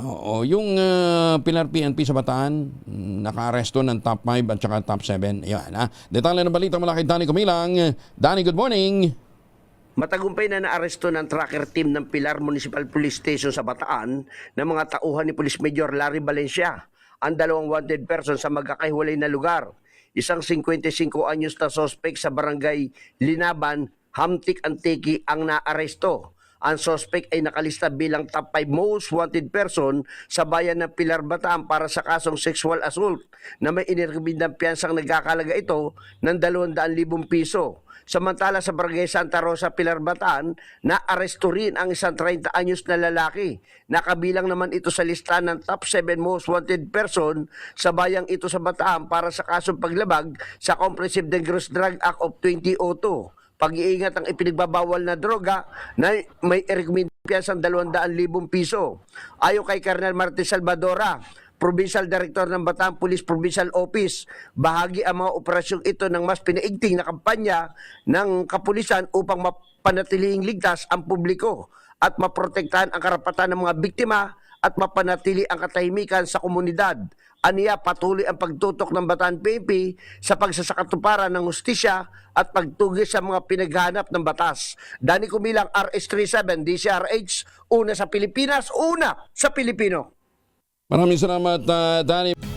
Oo, yung uh, Pilar PNP sa Bataan, mm, naka-aresto ng top 5 at saka top 7. Yan, ha? Detalye ng balita mula kay Danny Kumilang. Danny, good morning. Matagumpay na naaresto ng tracker team ng Pilar Municipal Police Station sa Bataan ng mga tauhan ni Police Major Larry Valencia, ang dalawang wanted person sa magkakahiwalay na lugar. Isang 55 anyos na sospek sa barangay Linaban, Hamtik Antiki ang naaresto. Ang sospek ay nakalista bilang top 5 most wanted person sa bayan ng Pilar Bataan para sa kasong sexual assault na may inirekomendang piyansang nagkakalaga ito ng 200,000 piso. Samantala sa Barangay Santa Rosa, Pilar Bataan, na-aresto rin ang isang 30 anyos na lalaki. Nakabilang naman ito sa lista ng top 7 most wanted person sa bayang ito sa Bataan para sa kasong paglabag sa Comprehensive Dangerous Drug Act of 2002 pag-iingat ang ipinagbabawal na droga na may rekomendasyon 200,000 piso. Ayon kay Colonel Martin Salvadora, Provincial Director ng Bataan Police Provincial Office, bahagi ang mga operasyong ito ng mas pinaigting na kampanya ng kapulisan upang mapanatiling ligtas ang publiko at maprotektahan ang karapatan ng mga biktima at mapanatili ang katahimikan sa komunidad. Aniya patuloy ang pagtutok ng Bataan PNP sa pagsasakatuparan ng hustisya at pagtugis sa mga pinaghanap ng batas. Dani Kumilang RS37 DCRH, una sa Pilipinas, una sa Pilipino. Maraming salamat, uh, Danny.